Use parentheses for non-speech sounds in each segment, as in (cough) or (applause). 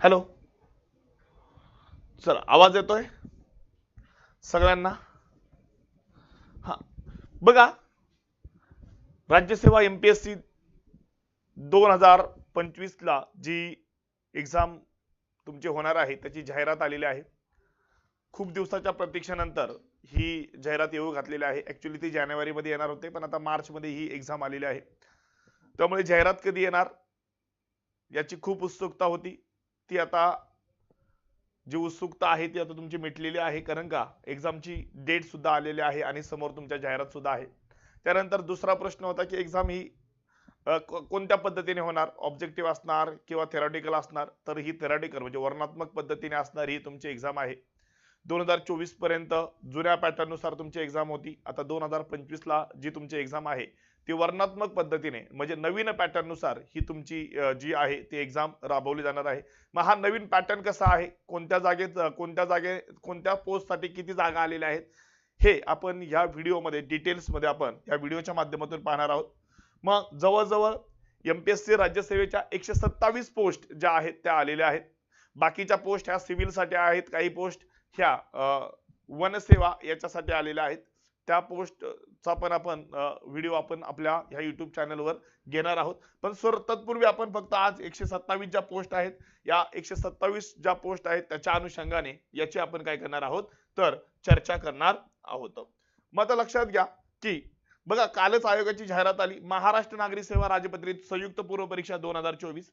Hello. Sir आवाज येतोय? सगळ्यांना? हा. बघा राज्यसेवा एम पी एस सी दोन हजार पंचवीसला जी एक्झाम तुमची होणार आहे त्याची जाहिरात आलेली आहे. खूप दिवसाच्या प्रतीक्षेनंतर ही जाहिरात येऊ घातलेली आहे. ऍक्च्युली ती जानेवारीमध्ये येणार होते पण आता मार्चमध्ये ही एक्झाम आलेली आहे. त्यामुळे जाहिरात कधी येणार याची खूप उत्सुकता होती. ती आता जी उत्सुकता आहे ती आता तुमची मिटलेली आहे. कारण का? एक्झामची डेट सुद्धा आलेली आहे आणि समोर तुमच्या जाहिरात सुद्धा आहे. त्यानंतर दुसरा प्रश्न होता की एक्झाम ही कोणत्या पद्धतीने होणार? ऑब्जेक्टिव्ह असणार किंवा थेरॉटिकल असणार? तर ही थेरॉटिकल म्हणजे वर्णात्मक पद्धतीने असणार ही तुमची एक्झाम आहे. दोन हजार चोवीसपर्यंत जुन्या पॅटर्ननुसार तुमची एक्झाम होती. आता दोन हजार पंचवीसला जी तुमची एक्झाम आहे ती वर्णात्मक पद्धतीने म्हणजे नवीन पॅटर्ननुसार ही तुमची जी आहे ती एक्झाम राबवली जाणार आहे. मग हा नवीन पॅटर्न कसा आहे? कोणत्या जागेत कोणत्या जागे कोणत्या पोस्टसाठी किती जागा आलेल्या आहेत? हे आपण या व्हिडिओमध्ये डिटेल्समध्ये आपण या व्हिडिओच्या माध्यमातून पाहणार आहोत. मग जवळजवळ एम पी एस सी राज्यसेवेच्या एकशे सत्तावीस पोस्ट ज्या आहेत त्या आलेल्या आहेत. बाकीच्या पोस्ट ह्या सिव्हिलसाठी आहेत काही पोस्ट ह्या वनसेवा याच्यासाठी आलेल्या आहेत. त्या पोस्टचा पण आपण व्हिडिओ आपण आपल्या ह्या युट्यूब चॅनलवर घेणार आहोत. पण सर तत्पूर्वी आपण फक्त आज एकशे सत्तावीस ज्या पोस्ट आहेत या एकशे सत्तावीस ज्या पोस्ट आहेत त्याच्या अनुषंगाने याची आपण काय करणार आहोत? तर चर्चा करणार आहोत. मग आता लक्षात घ्या की बघा कालच आयोगाची जाहिरात आली. महाराष्ट्र नागरी सेवा राजपत्रित संयुक्त पूर्व परीक्षा दोन हजार चोवीस.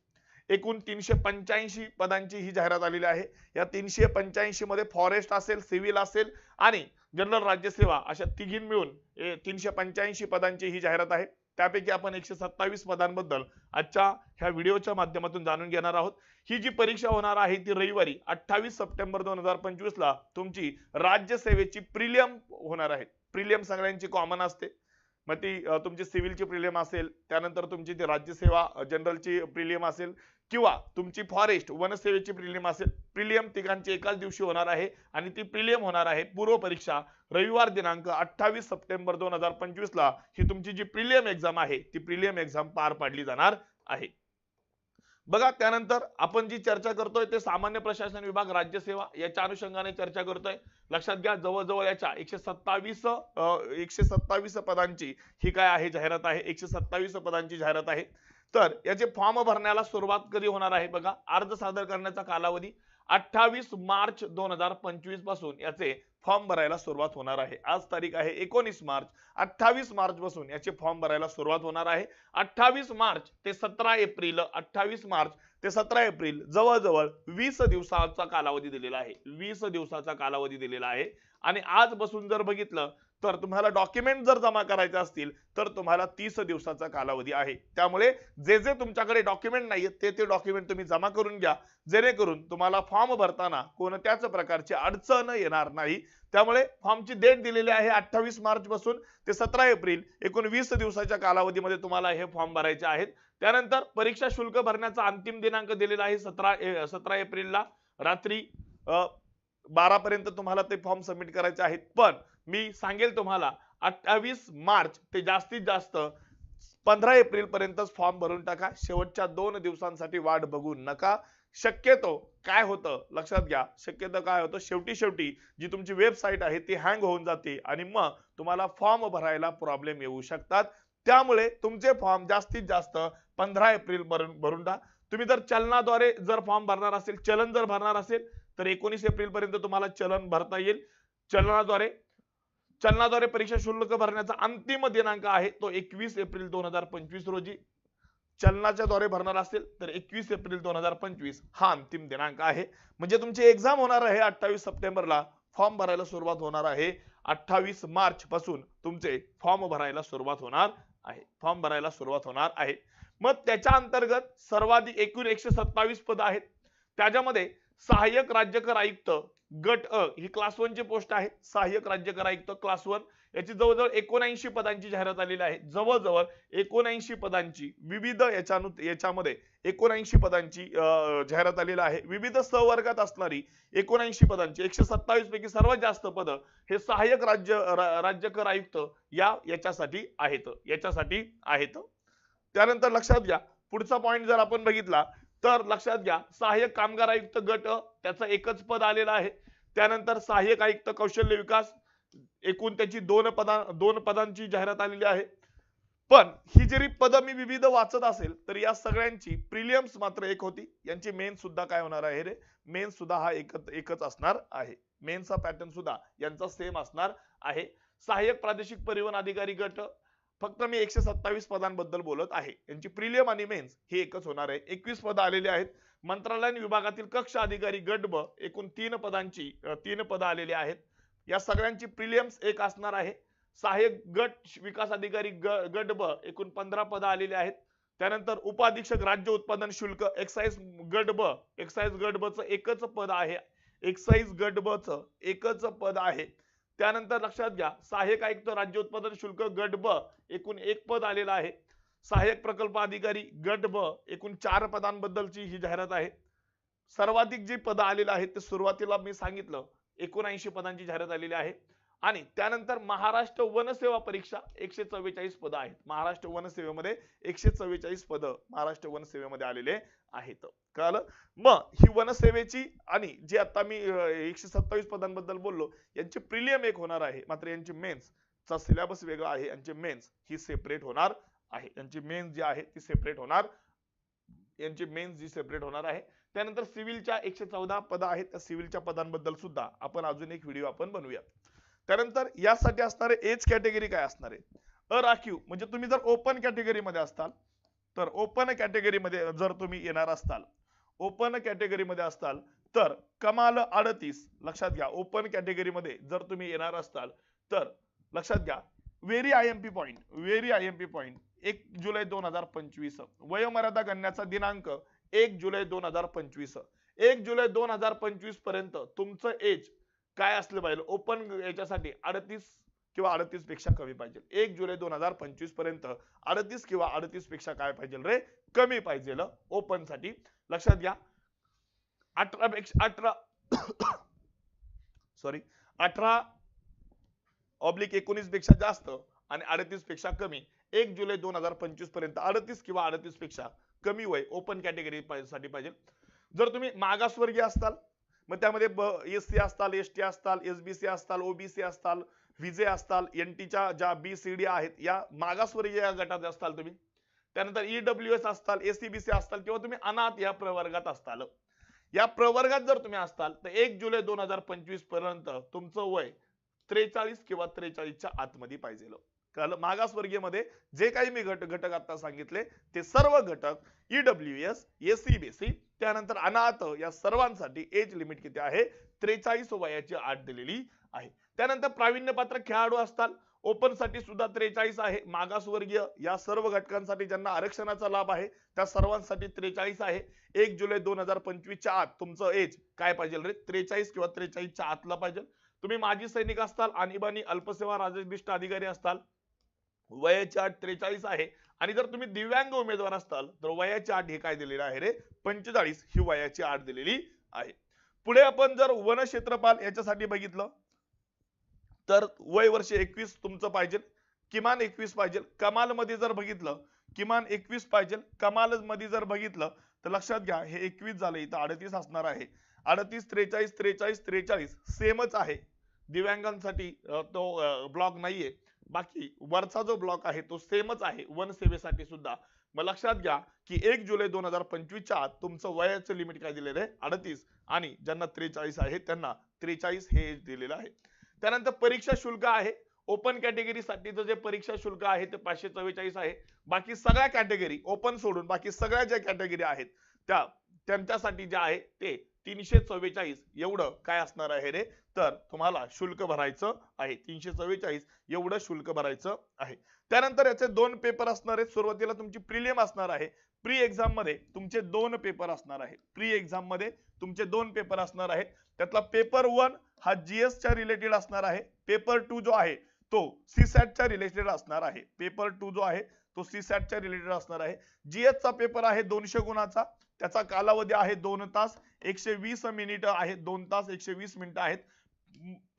एकूण तीनशे पंच्याऐंशी पदांची ही जाहिरात आलेली आहे. या तीनशे पंच्याऐंशी मध्ये फॉरेस्ट असेल सिव्हिल असेल आणि जनरल राज्यसेवा अशा तिघीं मिळून तीनशे पंच्याऐंशी पदांची ही जाहिरात आहे. त्यापैकी आपण एकशे सत्तावीस पदांबद्दल आजच्या ह्या व्हिडिओच्या माध्यमातून जाणून घेणार आहोत. ही जी परीक्षा होणार आहे ती रविवारी अठ्ठावीस सप्टेंबर दोन हजार पंचवीस ला तुमची राज्यसेवेची प्रिलियम होणार आहे. प्रिलियम सगळ्यांची कॉमन असते. मग ती तुमची सिव्हिलची प्रिलियम असेल त्यानंतर तुमची ती राज्यसेवा जनरलची प्रिलियम असेल किंवा तुमची फॉरेस्ट वनसेवेची प्रिलियम असेल प्रिलियम तिघांची एकाच दिवशी होणार आहे आणि ती प्रिलियम होणार आहे पूर्व परीक्षा रविवार दिनांक अठ्ठावीस सप्टेंबर दोन हजार पंचवीस ला. ही तुमची जी प्रिलियम एक्झाम आहे ती प्रिलियम एक्झाम पार पाडली जाणार आहे. बघा त्यानंतर आपण जी चर्चा करतोय ते सामान्य प्रशासन विभाग राज्यसेवा याच्या अनुषंगाने चर्चा करतोय. लक्षात घ्या जवळजवळ याच्या एकशे सत्तावीस एकशे सत्तावीस पदांची ही काय आहे जाहिरात आहे? एकशे सत्तावीस पदांची जाहिरात आहे. तर याचे फॉर्म भरण्याला सुरुवात कधी होणार आहे बघा? अर्ज सादर करण्याचा कालावधी अठ्ठावीस मार्च दोन हजार पंचवीसपासून याचे फॉर्म भरायला सुरुवात होणार आहे. आज तारीख आहे एकोणीस मार्च. अठ्ठावीस मार्च पासून याचे फॉर्म भरायला सुरुवात होणार आहे. अठ्ठावीस मार्च ते सतरा एप्रिल अठ्ठावीस मार्च ते सतरा एप्रिल जवळजवळ वीस दिवसाचा कालावधी दिलेला आहे. वीस दिवसाचा कालावधी दिलेला आहे. आणि आज बसून जर बघितलं तर तुम्हाला डॉक्युमेंट जर जमा करायचे असतील तर तुम्हाला तीस दिवसाचा कालावधी आहे. त्यामुळे जे जे तुमच्याकडे डॉक्युमेंट नाहीये ते ते डॉक्युमेंट तुम्ही जमा करून घ्या. जेणेकरून तुम्हाला फॉर्म भरताना कोणत्याच प्रकारची अडचण येणार नाही. त्यामुळे फॉर्मची डेट दिलेली आहे अठ्ठावीस मार्च पासून ते सतरा एप्रिल. एकूण वीस दिवसाच्या कालावधीमध्ये तुम्हाला हे फॉर्म भरायचे आहेत. त्यानंतर परीक्षा शुल्क भरण्याचा अंतिम दिनांक दिलेला आहे सतरा सतरा एप्रिलला. रात्री बारा पर्यंत तुम्हाला ते फॉर्म सबमिट करायचे आहेत. पण मी सांगेल तुम्हाला अठ्ठावीस मार्च ते जास्तीत जास्त पंधरा एप्रिल पर्यंतच फॉर्म भरून टाका. शेवटच्या दोन दिवसांसाठी वाट बघू नका. शक्यतो काय होतं लक्षात घ्या शक्यतो काय होतं शेवटी शेवटी जी तुमची वेबसाईट आहे ती हँग होऊन जाते आणि मग तुम्हाला फॉर्म भरायला प्रॉब्लेम येऊ शकतात. त्यामुळे तुमचे फॉर्म जास्तीत जास्त पंधरा एप्रिल भरून भरून टाका. तुम्ही जर चलनाद्वारे जर फॉर्म भरणार असेल चलन जर भरणार असेल तर एकोणीस एप्रिल पर्यंत तुम्हाला चलन भरता येईल. चलनाद्वारे चलनाद्वारे परीक्षा शुल्क भरण्याचा अंतिम दिनांक आहे तो एकवीस एप्रिल दोन हजार पंचवीस रोजी. चलनाच्या द्वारे भरणार असेल तर एकवीस एप्रिल दोन हजार पंचवीस हा अंतिम दिनांक आहे. म्हणजे तुमची एक्झाम होणार आहे अठ्ठावीस सप्टेंबरला. फॉर्म भरायला सुरुवात होणार आहे अठ्ठावीस मार्च पासून तुमचे फॉर्म भरायला सुरुवात होणार आहे. फॉर्म भरायला सुरुवात होणार आहे. मग त्याच्या अंतर्गत सर्वाधिक एकूण एकशे सत्तावीस पद आहेत. त्याच्यामध्ये सहाय्यक राज्यकर आयुक्त गट अ ही क्लास वन ची पोस्ट आहे. सहाय्यक राज्यकर आयुक्त क्लास वन याची जवळजवळ एकोणऐंशी पदांची जाहिरात आलेली आहे. जवळजवळ एकोणऐंशी पदांची विविध याच्यानु याच्यामध्ये एकोणऐंशी पदांची जाहिरात आलेली आहे. विविध सहवर्गात असणारी एकोणऐंशी पदांची एकशे सत्तावीस पैकी सर्वात जास्त पद हे सहाय्यक राज्य राज्यकर आयुक्त या याच्यासाठी आहेत. याच्यासाठी आहेत. त्यानंतर लक्षात घ्या. पुढचा पॉईंट जर आपण बघितला तर लक्षात घ्या सहाय्यक कामगार आयुक्त गट त्याचं एकच पद आलेलं आहे. त्यानंतर सहाय्यक आयुक्त कौशल्य विकास एकूण त्याची दोन पदा दोन पदांची जाहिरात आलेली आहे. पण ही जरी पद मी विविध वाचत असेल तर या सगळ्यांची प्रिलियम्स मात्र एक होती. यांची मेन सुद्धा काय होणार आहे रे? मेन सुद्धा हा एकच एकच असणार आहे. मेनचा पॅटर्न सुद्धा यांचा सेम असणार आहे. सहाय्यक प्रादेशिक परिवहन अधिकारी गट फक्त मी एकशे सत्तावीस पदांबद्दल बोलत आहे. यांची प्रिलियम आणि मेन्स हे एकच होणार आहे. एकवीस पद आलेली आहेत. मंत्रालयीन विभागातील कक्ष अधिकारी गट ब एकूण तीन पदांची तीन पदं आलेली आहेत. या सगळ्यांची प्रिलियम्स एक असणार आहे. सहाय्यक गट विकास अधिकारी ग- गट ब एकूण पंधरा पदं आलेली आहेत. त्यानंतर उपाधीक्षक राज्य उत्पादन शुल्क एक्साईज गट ब एक्साईज गट ब एकच पद आहे. एक्साईज गट ब एकच पद आहे. त्यानंतर लक्षात घ्या सहाय्यक आयुक्त राज्य उत्पादन शुल्क गट ब एकूण एक पद आलेलं आहे. सहाय्यक प्रकल्प अधिकारी गट ब एकूण चार पदांबद्दलची ही जाहिरात आहे. सर्वाधिक जी पद आलेली आहेत ते सुरुवातीला मी सांगितलं एकोणऐंशी पदांची जाहिरात आलेली आहे. आणि त्यानंतर महाराष्ट्र वनसेवा परीक्षा एकशे चव्वेचाळीस पद आहेत. महाराष्ट्र वनसेवेमध्ये एकशे चव्वेचाळीस पद महाराष्ट्र वनसेवेमध्ये आलेले आहेत. कळलं? मग ही वनसेवेची आणि जे आता मी एकशे सत्तावीस पदांबद्दल बोललो यांची प्रिलियम एक होणार आहे. मात्र यांची मेन्स चा सिलेबस वेगळा आहे. यांची मेन्स ही सेपरेट होणार आहे. यांची मेन्स जी आहे ती सेपरेट होणार यांची मेन्स जी सेपरेट होणार आहे. त्यानंतर सिव्हिलच्या एकशे चौदा पद आहेत. त्या सिव्हिलच्या पदांबद्दल सुद्धा आपण अजून एक व्हिडिओ आपण बनवूयात. त्यानंतर यासाठी असणारे एज कॅटेगरी काय असणार आहे? अराखीव म्हणजे तुम्ही जर ओपन कॅटेगरीमध्ये असताल तर ओपन कॅटेगरीमध्ये जर तुम्ही येणार असताल ओपन कॅटेगरीमध्ये असताल तर कमाल अडतीस लक्षात घ्या ओपन कॅटेगरीमध्ये जर तुम्ही येणार असताल तर लक्षात घ्या very I M P point very I M P point एक जुलै दोन हजार पंचवीस वयोमर्यादा गणण्याचा दिनांक एक जुलै दोन हजार पंचवीस एक जुलै दोन हजार पंचवीसपर्यंत तुमचं एज काय असलं पाहिजे? ओपन याच्यासाठी अडतीस किंवा अडतीसपेक्षा कमी पाहिजे. एक जुलै दोन हजार पंचवीसपर्यंत अडतीस किंवा अडतीसपेक्षा काय पाहिजे रे? कमी पाहिजे ओपनसाठी. लक्षात घ्या. अठरा पेक्षा अठरा (coughs) सॉरी अठरा ऑब्लिक एकोणीसपेक्षा जास्त आणि अडतीसपेक्षा कमी. एक जुलै दोन हजार पंचवीसपर्यंत अडतीस किंवा अडतीसपेक्षा कमी वय. ओपन कॅटेगरी साठी पाहिजे. जर तुम्ही मागासवर्गीय असताल मग त्यामध्ये एस सी असताल एस टी असताल एस बी सी असताल ओबीसी असताल विजे असताल एन टीच्या ज्या बी सी डी आहेत या मागासवर्गीय या गटात असताल तुम्ही त्यानंतर ईडब्ल्यू एस असताल एसीबीसी असताल किंवा तुम्ही अनाथ या प्रवर्गात असताल. या प्रवर्गात जर तुम्ही असताल तर एक जुलै दोन हजार पंचवीसपर्यंत तुमचं वय त्रेचाळीस किंवा त्रेचाळीसच्या आतमध्ये पाहिजे कळलं मागासवर्गीयमध्ये जे काही मी घट घटक आता सांगितले ते सर्व घटक ईडब्ल्यू एस एसीबीसी त्यानंतर अनाथ या सर्वांसाठी एज लिमिट किती आहे? त्रेचाळीस वयाची आठ दिलेली आहे. त्यानंतर प्रावीण्यपात्र खेळाडू असतात. ओपनसाठी सुद्धा त्रेचाळीस आहे. मागासवर्गीय या सर्व घटकांसाठी ज्यांना आरक्षणाचा लाभ आहे त्या सर्वांसाठी त्रेचाळीस आहे. एक जुलै दोन हजार पंचवीसच्या आत तुमचं एज काय पाहिजे रे? त्रेचाळीस किंवा त्रेचाळीसच्या आतला पाहिजे. तुम्ही माजी सैनिक असताल आणीबाणी अल्पसेवा राजनिष्ठ अधिकारी असताल. वयाची आठ त्रेचाळीस आहे. आणि जर तुम्ही दिव्यांग उमेदवार असताल तर वयाची आठ हे काय दिलेलं आहे रे? पंचेचाळीस ही वयाची आठ दिलेली आहे. पुढे आपण जर वन क्षेत्रपाल याच्यासाठी बघितलं तर वय वर्ष एकवीस तुमचं पाहिजे किमान एकवीस पाहिजे. कमाल मध्ये जर बघितलं किमान एकवीस पाहिजे. कमाल मध्ये जर बघितलं तर लक्षात घ्या हे एकवीस झालं इथं अडतीस असणार आहे. अडतीस त्रेचाळीस त्रेचाळीस त्रेचाळीस सेमच आहे. दिव्यांगांसाठी तो ब्लॉक नाहीये. बाकी वरचा जो ब्लॉक आहे तो सेमच आहे. वन सेवेसाठी सुद्धा. मग लक्षात घ्या की एक जुलै दोन हजार पंचवीसच्या आत तुमचं वयाचं लिमिट काय दिलेलं आहे? अडतीस. आणि ज्यांना त्रेचाळीस आहे त्यांना त्रेचाळीस हे दिलेलं आहे. त्यानंतर परीक्षा शुल्क आहे. ओपन कॅटेगरी साठीचं जे परीक्षा शुल्क आहे ते पाचशे चव्वेचाळीस आहे. बाकी सगळ्या कॅटेगरी ओपन सोडून बाकी सगळ्या ज्या कॅटेगरी आहेत त्या त्यांच्यासाठी जे आहे ते तीनशे चव्वेचाळीस एवढं काय असणार आहे रे? तर तुम्हाला शुल्क भरायचं आहे. तीनशे चव्वेचाळीस एवढं शुल्क भरायचं आहे. त्यानंतर याचे दोन पेपर असणार आहेत. सुरुवातीला तुमची प्रिलियम असणार आहे. प्री एक्झाममध्ये तुमचे दोन पेपर असणार आहे. प्री एक्झाममध्ये तुमचे दोन पेपर असणार आहेत. त्यातला पेपर वन हा जीएस च्या रिलेटेड असणार आहे. पेपर टू जो आहे तो सीसॅटच्या रिलेटेड असणार आहे. पेपर टू जो आहे तो सीसॅटच्या रिलेटेड असणार आहे. जीएस चा पेपर आहे दोनशे गुणाचा. त्याचा कालावधी आहे दोन तास. एकशे वीस मिनिट आहेत दोन तास एकशे वीस मिनिटं आहेत.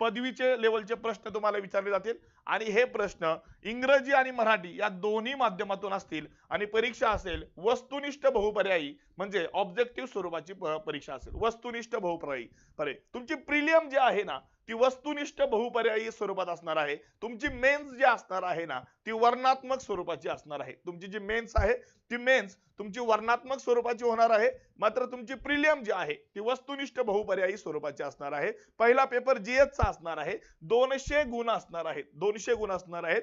पदवीचे लेवलचे प्रश्न तुम्हाला विचारले जातील. आणि हे प्रश्न इंग्रजी आणि मराठी या दोन्ही माध्यमातून असतील. आणि परीक्षा असेल वस्तुनिष्ठ बहुपर्यायी म्हणजे ऑब्जेक्टिव्ह स्वरूपाची परीक्षा असेल वस्तुनिष्ठ बहुपर्यायी. पर्याय तुमची प्रिलियम जी आहे ना ती वस्तुनिष्ठ बहुपर्यायी स्वरूपात असणार आहे. तुमची मेन्स जी असणार आहे ना ती वर्णात्मक स्वरूपाची असणार आहे. तुमची जी मेन्स आहे ती मेन्स तुमची वर्णात्मक स्वरूपाची होणार आहे. मात्र तुमची प्रिलियम जी आहे ती वस्तुनिष्ठ बहुपर्यायी स्वरूपाची असणार आहे. पहिला पेपर जीएस चा असणार आहे. दोनशे गुण असणार आहेत. दोनशे गुण असणार आहेत.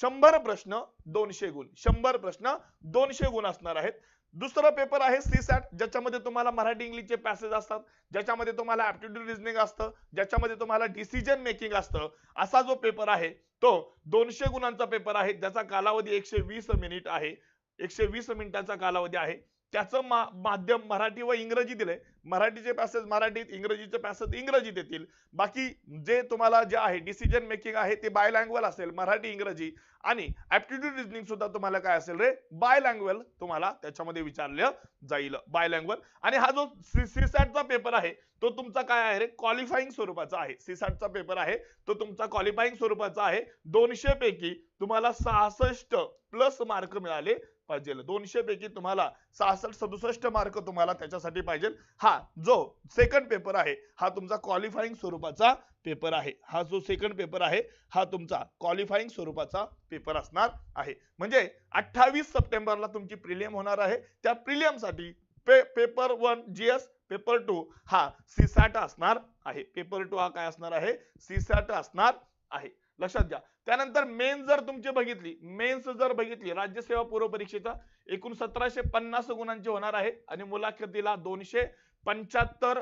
शंभर प्रश्न दोनशे गुण. शंभर प्रश्न दोनशे गुण असणार आहेत. दुसरा पेपर आहे सी सॅट ज्याच्यामध्ये तुम्हाला मराठी इंग्लिशचे पॅसेज असतात ज्याच्यामध्ये तुम्हाला ऍप्टिट्यूड रिझनिंग असतं ज्याच्यामध्ये तुम्हाला डिसिजन मेकिंग असतं. असा जो पेपर आहे तो दोनशे गुणांचा पेपर आहे ज्याचा कालावधी एकशे वीस मिनिट आहे. एकशे वीस मिनिटाचा कालावधी आहे. त्याचं माध्यम मराठी व इंग्रजी दिलंय. मराठीचे पॅसेज मराठीत इंग्रजीचे पॅसेज इंग्रजीत येतील. बाकी जे तुम्हाला जे आहे डिसिजन मेकिंग आहे ते बाय लँग्वेल असेल मराठी इंग्रजी आणि ऍप्टिट्यूड रिजनिंग सुद्धा तुम्हाला काय असेल रे? बाय लँग्वेल तुम्हाला त्याच्यामध्ये विचारलं जाईल. बाय लँग्वेल आणि हा जो सीसॅटचा पेपर आहे तो तुमचा काय आहे रे? क्वालिफाईंग स्वरूपाचा आहे. सीसॅटचा पेपर आहे तो तुमचा क्वालिफाईंग स्वरूपाचा आहे. दोनशे पैकी तुम्हाला सहासष्ट प्लस मार्क मिळाले पाहिजे. दोनशे पैकी तुम्हाला सहासष्ट सदुसष्ट मार्क तुम्हाला त्याच्यासाठी पाहिजे. हा हा जो सेकंड पेपर आहे हा तुमचा क्वालिफाईंग स्वरूपाचा पेपर आहे. हा जो सेकंड पेपर आहे हा तुमचा क्वालिफाईंग स्वरूपाचा पेपर असणार आहे. म्हणजे अठ्ठावीस सप्टेंबरला तुमची प्रिलियम होणार आहे. त्या प्रिलियमसाठी पे, paper one GS paper two हा सीसॅट असणार आहे. पेपर टू हा काय असणार आहे? सीसॅट असणार आहे. लक्षात घ्या. त्यानंतर मेन्स जर तुमची बघितली मेन्स जर बघितली राज्यसेवा पूर्व परीक्षेचा एकूण सतराशे पन्नास गुणांची होणार आहे. आणि मुलाखतीला दोनशे पंच्याहत्तर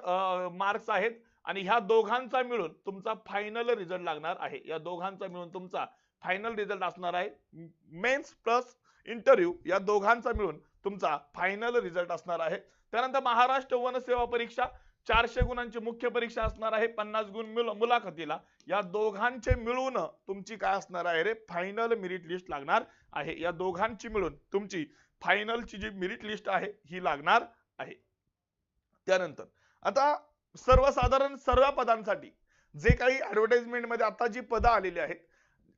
मार्क्स आहेत आणि ह्या दोघांचा मिळून तुमचा फायनल रिझल्ट लागणार आहे. या दोघांचा मिळून तुमचा फायनल रिझल्ट असणार आहे. मेन्स प्लस इंटरव्ह्यू या दोघांचा मिळून तुमचा फायनल रिझल्ट असणार आहे. त्यानंतर महाराष्ट्र वन सेवा परीक्षा चारशे गुणांची मुख्य परीक्षा असणार आहे. पन्नास गुण मिळून मुलाखतीला या दोघांचे मिळून तुमची काय असणार आहे रे? फायनल मेरिट लिस्ट लागणार आहे. या दोघांची मिळून तुमची फायनलची जी मेरिट लिस्ट आहे ही लागणार आहे. त्यानंतर. आता सर्वसाधारण सर्व पदांसाठी जे काही ऍडव्हर्टाइजमेंटमध्ये आता जी पदं आलेली आहेत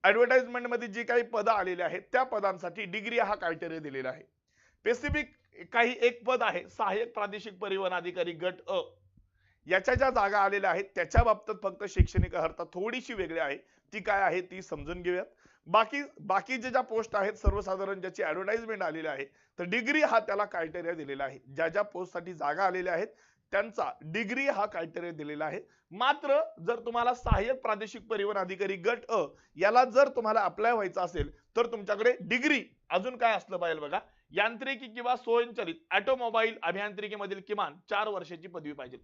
ऍडव्हर्टाइजमेंटमध्ये जी काही पदं आलेली आहेत त्या पदांसाठी डिग्री हा क्रायटेरिया दिलेला आहे. स्पेसिफिक काही एक पद आहे सहाय्यक प्रादेशिक परिवहन अधिकारी गट अ. याच्या ज्या जागा आलेल्या आहेत त्याच्या बाबतीत फक्त शैक्षणिक अर्हता थोडीशी वेगळी आहे. ती काय आहे ती समजून घेऊयात. बाकी बाकीचे ज्या पोस्ट आहेत सर्वसाधारण ज्याची ऍडव्हर्टाइजमेंट आलेली आहे तर डिग्री हा त्याला क्रायटेरिया दिलेला आहे. ज्या ज्या पोस्टसाठी जागा आलेल्या आहेत त्यांचा डिग्री हा क्रायटेरिया दिलेला आहे. मात्र जर तुम्हाला सहाय्यक प्रादेशिक परिवहन अधिकारी गट अ याला जर तुम्हाला अप्लाय व्हायचं असेल तर तुमच्याकडे डिग्री अजून काय असलं पाहिजे बघा. यांत्रिकी किंवा स्वयंचलित ऑटोमोबाईल अभियांत्रिकीमधील किमान चार वर्षाची पदवी पाहिजे.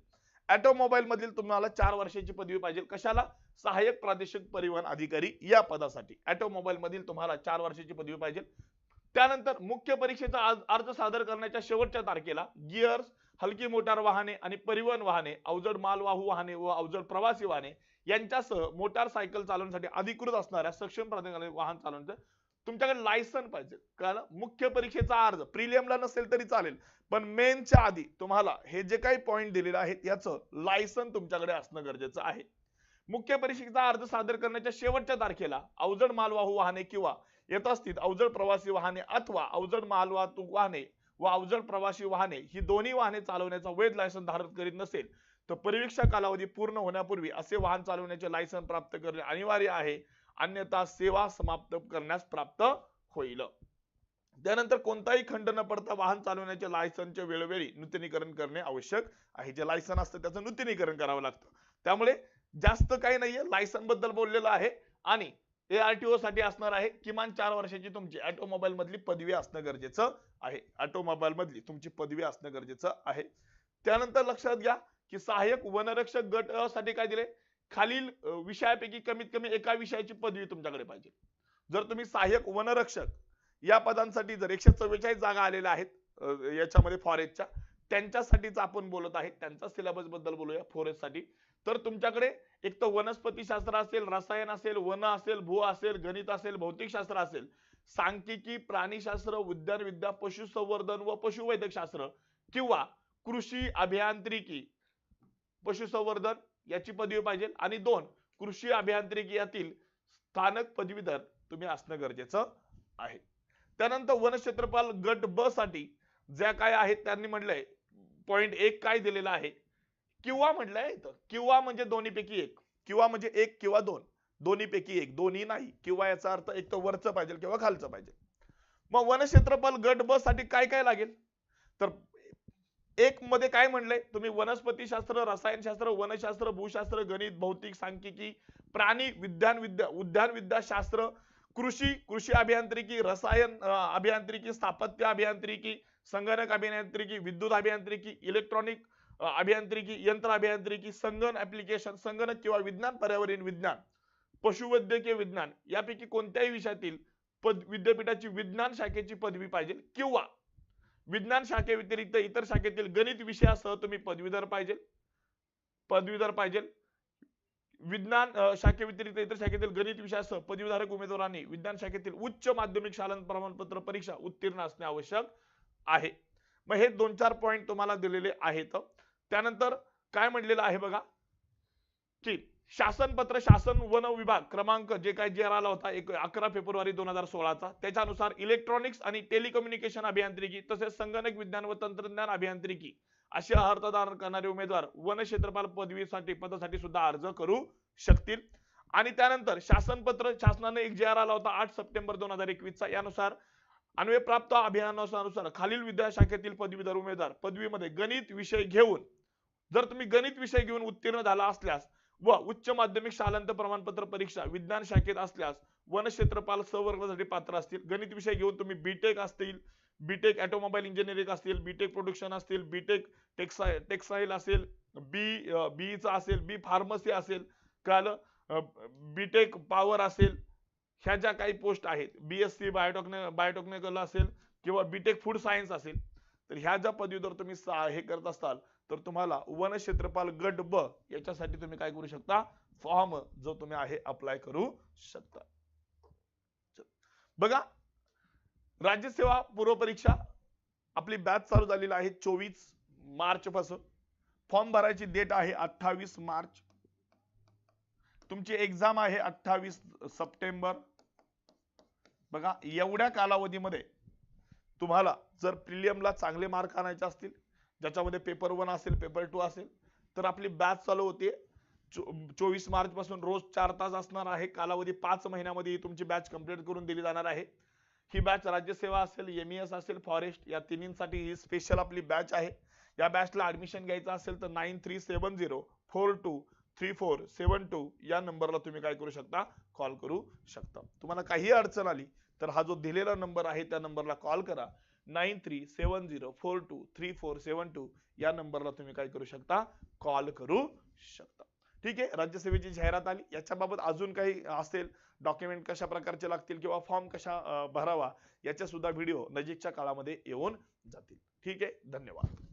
ऑटोमोबाईल मधील तुम्हाला चार वर्षाची पदवी पाहिजे. कशाला? सहाय्यक प्रादेशिक परिवहन अधिकारी या पदासाठी. ऑटोमोबाईल मधील तुम्हाला चार वर्षाची पदवी पाहिजे. त्यानंतर मुख्य परीक्षेचा अर्ज सादर करण्याच्या शेवटच्या तारखेला गिअर्स हलकी मोटार वाहने आणि परिवहन वाहने अवजड मालवाहू वाहने व अवजड प्रवासी वाहने यांच्यासह मोटार सायकल चालवण्यासाठी अधिकृत असणाऱ्या सक्षम प्राधिकरणाने वाहन चालवण्याचं तुमच्याकडे लायसन पाहिजे. कारण मुख्य परीक्षेचा अर्ज. प्रिलियमला नसेल तरी चालेल. पण मेनच्या आधी तुम्हाला हे जे काही पॉईंट दिलेले आहेत याचं लायसन तुमच्याकडे असणं गरजेचं आहे. मुख्य परीक्षेचा अर्ज सादर करण्याच्या शेवटच्या तारखेला अवजड मालवाहू वाहने किंवा येत असतील अवजड प्रवासी वाहने अथवा अवजड मालवाहतूक वाहने व अवजड प्रवासी वाहने ही दोन्ही वाहने चालवण्याचा वैध लायसन धारण करीत नसेल तर परीक्षा कालावधी पूर्ण होण्यापूर्वी असे वाहन चालवण्याचे लायसन प्राप्त करणे अनिवार्य आहे. अन्यथा सेवा समाप्त करण्यास प्राप्त होईल. त्यानंतर कोणताही खंड न पडता वाहन चालवण्याचे लायसनचे वेळोवेळी नूतनीकरण करणे आवश्यक आहे. जे लायसन असतं त्याचं नूतनीकरण करावं लागतं. त्यामुळे जास्त काही नाहीये. लायसनबद्दल बोललेलं आहे. आणि एआरटीओ साठी असणार आहे किमान चार वर्षाची तुमची ऑटोमोबाईल मधली पदवी असणं गरजेचं आहे. ऑटोमोबाईल मधली तुमची पदवी असणं गरजेचं आहे. त्यानंतर लक्षात घ्या की सहाय्यक वनरक्षक गटसाठी काय दिले? खालील विषयापैकी कमीत कमी एका विषयाची पदवी तुमच्याकडे पाहिजे. जर तुम्ही सहाय्यक वनरक्षक या पदांसाठी जर एकशे चव्वेचाळीस जागा आलेल्या आहेत याच्यामध्ये फॉरेस्टच्या त्यांच्यासाठीच आपण बोलत आहे त्यांच्या सिलेबसबद्दल बोलूया फॉरेस्टसाठी तर तुमच्याकडे एक तर वनस्पतीशास्त्र असेल रसायन असेल वन असेल भू असेल गणित असेल भौतिकशास्त्र असेल सांख्यिकी प्राणीशास्त्र उद्यानविद्या पशुसंवर्धन व पशुवैद्यकशास्त्र किंवा कृषी अभियांत्रिकी पशुसंवर्धन याची पदवी पाहिजे. आणि दोन कृषी अभियांत्रिकी यातील स्थानक पदवीधर तुम्ही असणं गरजेचं आहे. त्यानंतर वनक्षेत्रपाल गट ब साठी ज्या काय आहेत त्यांनी म्हटलंय पॉइंट एक काय दिलेला आहे? किंवा म्हटलंय इथं किंवा म्हणजे दोन्ही पैकी एक किंवा म्हणजे एक किंवा दोन दोन्ही पैकी एक दोन्ही नाही. किंवा याचा अर्थ एक तर वरचं पाहिजे किंवा खालचं पाहिजे. मग वनक्षेत्रपाल गट ब साठी काय काय लागेल? तर एक मध्ये काय म्हणलंय? तुम्ही वनस्पतीशास्त्र रसायनशास्त्र वनशास्त्र भूशास्त्र गणित भौतिक सांख्यिकी प्राणी विज्ञान विद्या उद्यान विद्या शास्त्र कृषी कृषी अभियांत्रिकी रसायन अभियांत्रिकी स्थापत्य अभियांत्रिकी संगणक अभियांत्रिकी विद्युत अभियांत्रिकी इलेक्ट्रॉनिक अभियांत्रिकी यंत्र अभियांत्रिकी संगण ऍप्लिकेशन संगणक किंवा विज्ञान पर्यावरण विज्ञान पशुवैद्यकीय विज्ञान यापैकी कोणत्याही विषयातील पद विद्यापीठाची विज्ञान शाखेची पदवी पाहिजे किंवा विज्ञान शाखेव्यतिरिक्त इतर शाखेतील गणित विषयासह तुम्ही पदवीधर पाहिजे. पदवीधर पाहिजे. विज्ञान शाखेव्यतिरिक्त इतर शाखेतील गणित विषयासह पदवीधारक उमेदवारांनी विज्ञान शाखेतील उच्च माध्यमिक शालन प्रमाणपत्र परीक्षा उत्तीर्ण असणे आवश्यक आहे. मग हे दोन चार पॉइंट तुम्हाला दिलेले आहेत. त्यानंतर काय म्हणलेलं आहे बघा? की शासनपत्र शासन वन विभाग क्रमांक जे काय जे आला होता एक अकरा फेब्रुवारी दोन हजार सोळाचा त्याच्यानुसार इलेक्ट्रॉनिक्स आणि टेलिकम्युनिकेशन अभियांत्रिकी तसेच संगणक विज्ञान व तंत्रज्ञान अभियांत्रिकी असे अर्थ धारण करणारे उमेदवार वन क्षेत्रपाल पदवीसाठी पदासाठी सुद्धा अर्ज करू शकतील. आणि त्यानंतर शासनपत्र शासनाने एक जे आर आला होता आठ सप्टेंबर दोन हजार एकवीस चा यानुसार अन्वय प्राप्त अभियानानुसार खालील विद्याशाखेतील पदवीधर उमेदवार पदवीमध्ये गणित विषय घेऊन जर तुम्ही गणित विषय घेऊन उत्तीर्ण झाला असल्यास व उच्च माध्यमिक शालांत प्रमाणपत्र परीक्षा विज्ञान शाखेत असल्यास वन क्षेत्रपाल सवर्गासाठी पात्र असतील. गणित विषय घेऊन तुम्ही बीटेक असतील बीटेक ऑटोमोबाईल इंजिनिअरिंग असतील बीटेक प्रोडक्शन असतील बीटेक टेक्साईल टेक्सटाईल असेल बी बीचा असेल बी फार्मसी असेल कळालं? बीटेक पॉवर असेल ह्या ज्या काही पोस्ट आहेत बीएससी बायोटेक्ने बायोटेक्निकल असेल किंवा बीटेक फूड सायन्स असेल तर ह्या ज्या पदवीधर तुम्ही हे करत असाल तर तुम्हाला वन क्षेत्रपाल गट ब याच्यासाठी तुम्ही काय करू शकता? फॉर्म जो तुम्ही आहे अप्लाय करू शकता. बघा राज्यसेवा पूर्वपरीक्षा आपली बॅच चालू झालेली आहे चोवीस मार्च पासून. फॉर्म भरायची डेट आहे अठ्ठावीस मार्च. तुमची एक्झाम आहे अठ्ठावीस सप्टेंबर. बघा एवढ्या कालावधीमध्ये तुम्हाला जर प्रिलियमला चांगले मार्क आणायचे असतील ज्याच्यामध्ये पेपर वन असेल पेपर टू असेल तर आपली बॅच चालू होते. चोवीस मार्च पासून रोज चार तास असणार आहे. कालावधी पाच महिन्यामध्ये ही तुमची बॅच कंप्लीट करून दिली जाणार आहे. ही बॅच राज्यसेवा असेल एम एस असेल फॉरेस्ट या तिन्हींसाठी ही स्पेशल आपली बॅच आहे. या बॅचला ऍडमिशन घ्यायचं असेल तर nine three seven zero four two three four seven two या नंबरला तुम्ही काय करू शकता? कॉल करू शकता. तुम्हाला काही अडचण आली तर हा जो दिलेला नंबर आहे त्या नंबरला कॉल करा. Nine three seven zero four two three four seven two या नंबरला तुम्ही काय करू शकता? कॉल करू शकता. ठीक आहे? राज्यसेवेची जाहिरात आली. याच्याबाबत अजून काही असेल डॉक्युमेंट कशा प्रकारचे लागतील किंवा फॉर्म कशा भरावा याच्या सुद्धा व्हिडिओ नजीकच्या काळामध्ये येऊन जातील. ठीक आहे? धन्यवाद.